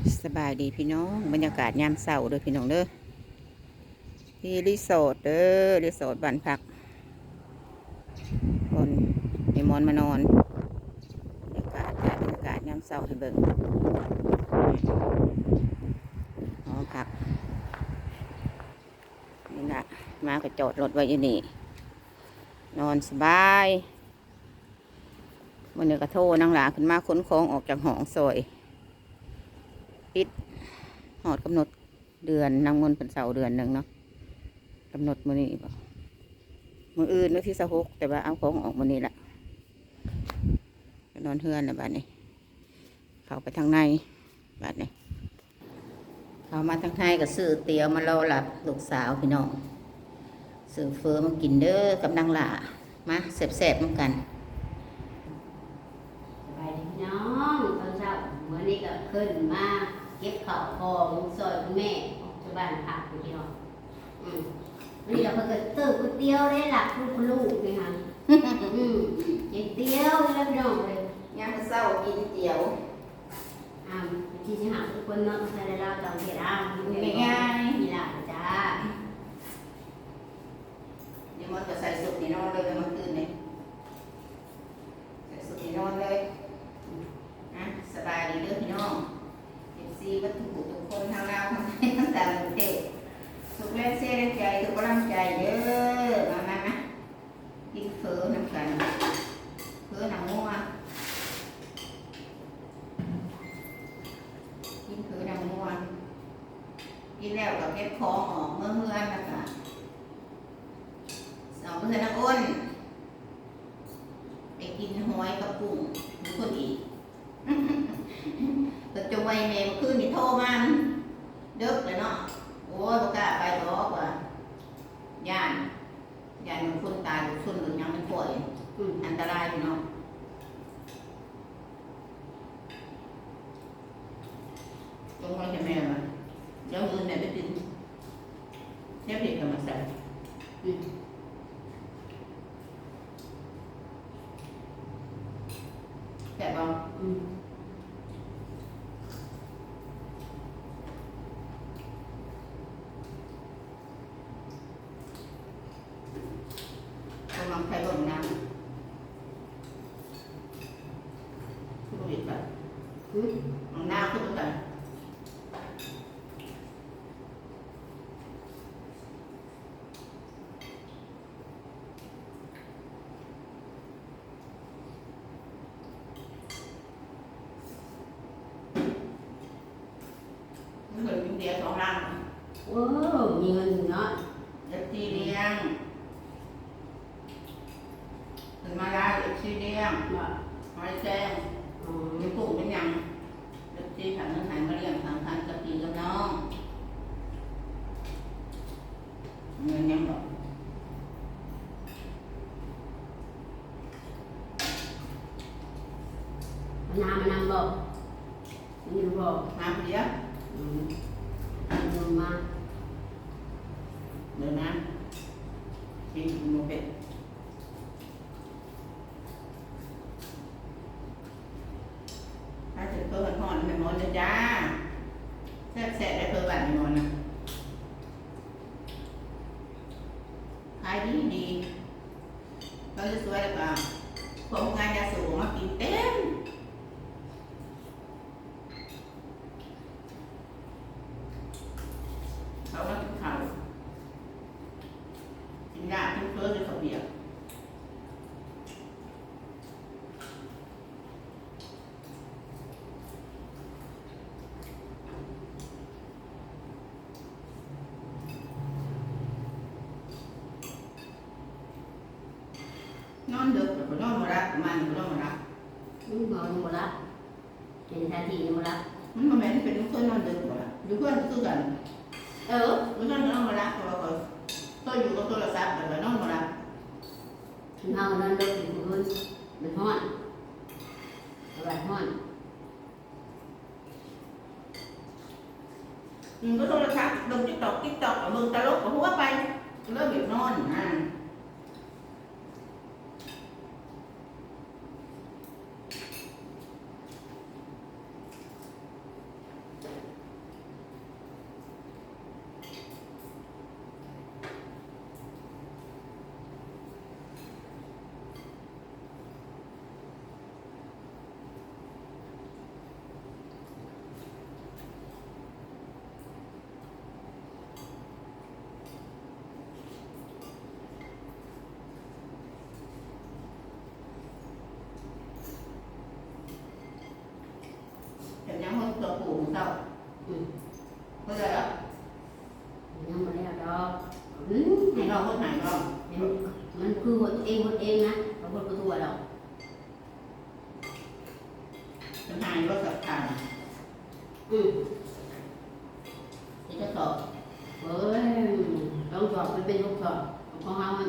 สบายดีพี่น้องบรรยากาศยามเสาร์เด้อพี่น้องเด้อที่รีสอร์ทเด้อรีสอร์ทบ้านพักคนในมอนมานอนบรรยากาศบรรยากาศยามเสาร์ให้เบิ่งหอพักนี่นะมาก็จอดรถไว้อยู่นี่นอนสบายวันนี้ก็โทรนางหลาขึ้นมาขนของออกจากห้องซอย อดกำหนดเดือนนำเงินเป็นเสาเดือนหนึ่งเนาะกำหนดมือนี้บ่มืออื่นวันที่สิบหกแต่ว่าเอาของออกมือนี้ละนอนเฮือนนะบ้านนี้เข้าไปทางในบ้านนี้เข้ามาทางในก็ซื้อเตี๋ยวมารอหลับลูกสาวพี่น้องซื้อเฟอมากินเด้อกับนางหล่ามาแสบๆเหมือนกันสบายดีพี่น้องตอนเช้าเมื่อนี้ก็ขึ้นมา เก็บข้าวของซอยคุณแม่ออกจากบ้านพักอยู่พี่น้องอืมวันนี้เราเพิ่งจะตื่นก๋วยเตี๋ยวได้หลักคุณคุณลูกนี่ค่ะอืมกินเตี๋ยวแล้วพี่น้องเลยยามเศร้ากินเตี๋ยวอ่าที่จะหาทุกคนเนาะใส่ได้แล้วตอนเฮ็ดอ้ามง่ายๆมีหลานจ้า เดี๋ยวมันจะใส่สุกนี่นอนเลยเมื่อคืนนี่ใส่สุกนี่นอนเลยนะสบายดีเด้อพี่น้องเอฟซีวัตถุทุกคนทางลาวทางไทยทั้งต่างประเทศสุขแรงเสียแรงใจทุกกำลังใจเด้อมามามากินเฟอน้ำกันเฟอหนังงัวกินเฟอหนังงัวกินแล้วก็เก็บ ของออกเมื่อเมื่อนแล้วก็สองเพื่อนอ้นไปกินหอยกับกุ้งหรือคนอีกก็จะไว้เมย์ขึ้นนี่โทรมาเด็กเลยเนาะโอ้ยบกล้าไปหรอกว่าย่านย่านมันคนตายหรือคนหรือยังมันป่วยอันตรายพี่น้องลงมาจะแม่มาเดี๋ยวมือเนี่ยไปติด เทียบเด็กกับมาใส่อืมแต่บาง อืม กำลังใช้ลมน้ำทุกทีแบบ อืม มันหน้าขึ้นไปมัน เหมือนกินเดียวสองรังโอ้มีเงินเนาะเด็กจีเลี้ยงถึงมาได้เด็กจีเลี้ยงว่าหอยแจ้งอ๋อมีปลูกเป็นหยังเด็กจีถังเงินหายมาเลี้ยงทางทานกับพี่กับน้องเงินยังดอกมันน้ำมันน้ำบอกนี่บอกน้ำเดียว อืมลงมา เดี๋ยวน้ำกินหมูเป็ดถ้าถึงเพิ่มห่อนไม่หมดเลยจ้าแซ่บแซ่บได้เพิ่มบัตรไม่หมดนะขายดีดีเราจะสวยแล้วก็ผมงานยาสูบมากินเต็ม เขาก็กินข้าวกินยากินเฟ้อเลยเขาเบียร์นอนดึกแต่ก็นอนมารับประมาณนี้ก็นอนมารับอืมบอกหมดละเป็นท่าทีหมดละมันมาแม่นเป็นลูกเพื่อนนอนดึกหมดละอยู่เพื่อนก็คือกัน เออลูกเพื่อนก็นอนมารับเพราะว่าเขาตัวอยู่กับโทรศัพท์แต่ว่านอนมารับถึงเอานั่นเลิกถึงคืนมันห้อนอร่อยห้อนอืมก็โทรศัพท์ลงติ๊กต็อกติ๊กต็อกมึงตลกกับหัวไปเริ่มเบียดนอนอ่า เจ้า อืม เพื่อแล้ว ยังไม่ได้ดอกอืม ให้เราคนไหนก็ เห็นมันคือหดเองหดเองนะเราหดประตูเรา เป็ นายรถสับทานอืมที่จะสอบเอ้ยลองสอบมันเป็นลูกสอบของเขามัน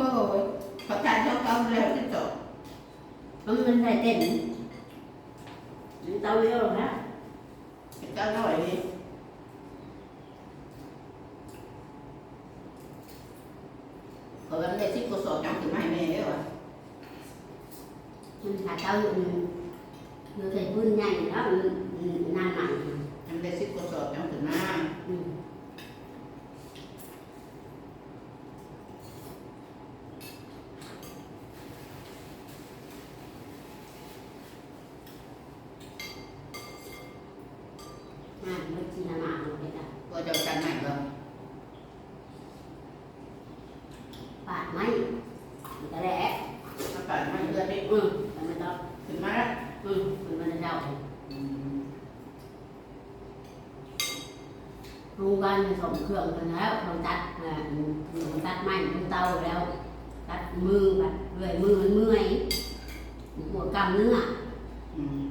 โอ้ยประธานเขาเก้าแล้วที่สอบมันมันได้เต้นมันเต้าเยอะหรอกนะเก้าร้อยนี่เขาก็ได้สิบกว่าสอบจังถึงไม่แม่ได้หรอมันหาเต้าอยู่ อยู่ใส่พื้นใหญ่แล้วมันนานใหม่มันได้สิบกว่าสอบจังถึงมา อืม อ่ามันจีนามาเลยจ้ะ ก็จะกันใหม่ก็ ปาดไหมมันก็แหละ ถ้าปัดไม่เลือดได้ อืมมันไม่ต้อง ถึงมาแล้ว อืมมันมันจะเดาโรงงานมันส่งเครื่องกันแล้วเราตัดอ่ามันตัดไม้มันเตาแล้ว ตัดมือแบบเลื่อยมือมันเมื่อยปวดกล้ามเนื้ออืม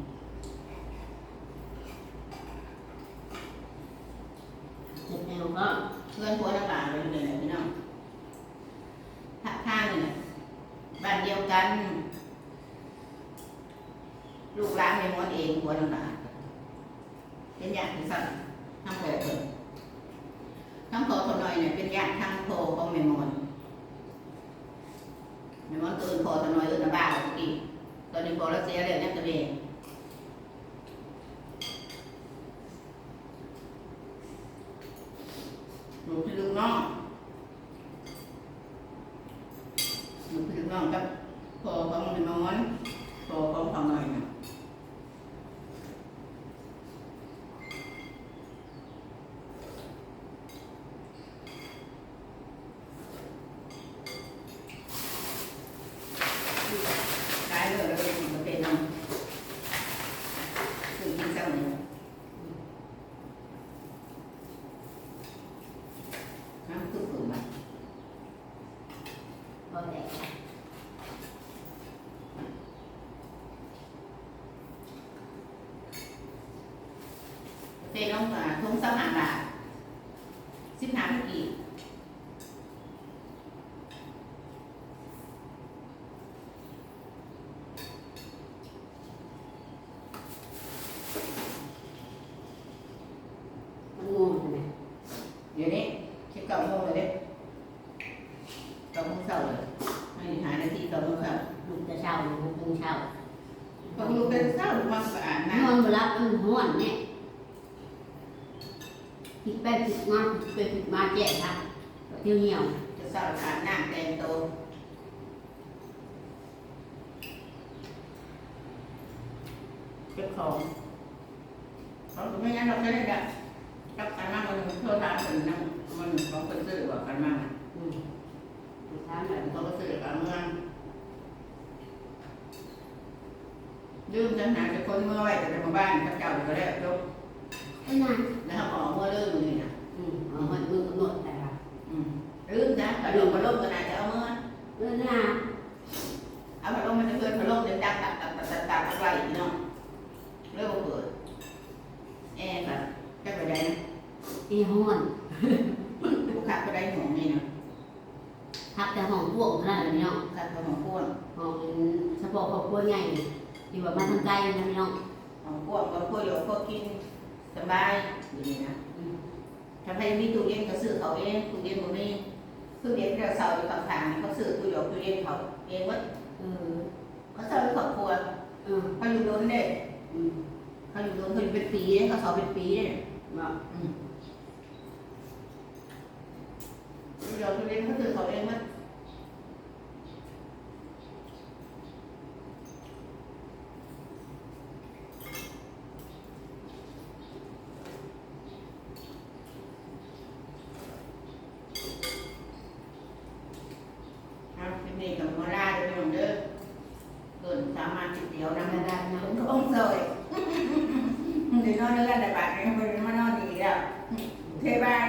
เจ็บแนวก็เพื่อนผัวนักป่าเลยเลยพี่น้องท่าทางนี่นะบ้านเดียวกัน ลูกหลานในมดเองผัวนักป่าเป็นญาติที่สั่งทำโผล่เพิ่นทำโผล่คนหน่อยเนี่ยเป็นญาติทางโผล่ของแม่มอนแพอนตื่นโผล่คนหน่อยอื่นนะบ้าอีกตอนนี้พอรัสเซียเลยเนี่ยตัวเองหนูพี่ลูกน้องหนูพี่ลูกน้องกับพ่อของแม่มอนพ่อของของหน่อยนะ cái rồi nó เป็นมันเป็นน้ำคือกินเศร้าเนี่ยน้ำคือขุ่นมา พอแต่ เป็นน้องอ่าทุ่งเศร้าหางบาทสิบห้าปีมันงงใช่ไหมเดี๋ยวนี้คิดเก่าโมงเลยเด้เก่าโมงเศร้าเลยไม่หานาทีเก่าโมงเศร้าลูกจะเช่าลูกตึงเช่าพอลูกเป็นเศร้ามาสะอาดนนะอนมารับมันห้วนเนี่ย ผิดไปผิดมาผิดไปผิดมาแจ้งครับเที่ยวเหี่ยวจะเศร้าขาน้ำแดงโตเจ้าของเขาก็ไม่งั้นเราจะได้ดับกับการมามันเพื่อทานนน้ำมันของเป็นซื้อว่ากันมากอืมถามแบบเขาก็ซื้อกับเมืองยืมจังหาจะคนเมื่อไหร่แต่มาบ้านพระเจ้าก็ได้ยก นานแล้วเขาบอกว่าเรื่องนี้นะอืมเอาหันมือกำหนดแต่ละอืมลืมนะกระโดดกระโดดขนาดจะเอาเมื่อเรื่องนานเอาพัดลมมันจะเกินพัดลมเดี๋ยวตักตักตักตักตักตักอะไรอีกเนาะเรื่องเปิดแอร์แบบแค่ไปได้นะอีห้อนลูกค้าก็ได้หงนี่นะทับแต่ห้องพวกเท่านั้นเลยพี่น้องค้าก็หงพ่วงห้องสปอร์ตครอบครัวใหญ่ที่ว่ามาทางไกลนะพี่น้องหงพ่วงก็พ่วงอยู่พ่วงกิน สบายอยู่นี่นะอืมถ้าใครมีตู้เย็นก็ซื้อเขาเองตู้เย็นบ่มีตู้เย็นที่เราเสาอยู่ข้างๆเขาซื้อตู้หยกตู้เย็นเขาเองว่าเออเขาเสาในครอบครัวเออเขาอยู่โดนเด้อืมเขาอยู่โดนเขาอยู่เป็นปีเด้เขาเสาเป็นปีเด้บอกอืมตู้หยกตู้เย็นเขาซื้อเขาเองว่า นี่กับโมราด้วยน้องเด้อเกินสามารถติดเดียวน้ำได้นะผมก็อ้อมซอยเดี๋ยวนอนแล้วแต่บาดเนี่ยมัมานอนดีแล้วเทบาย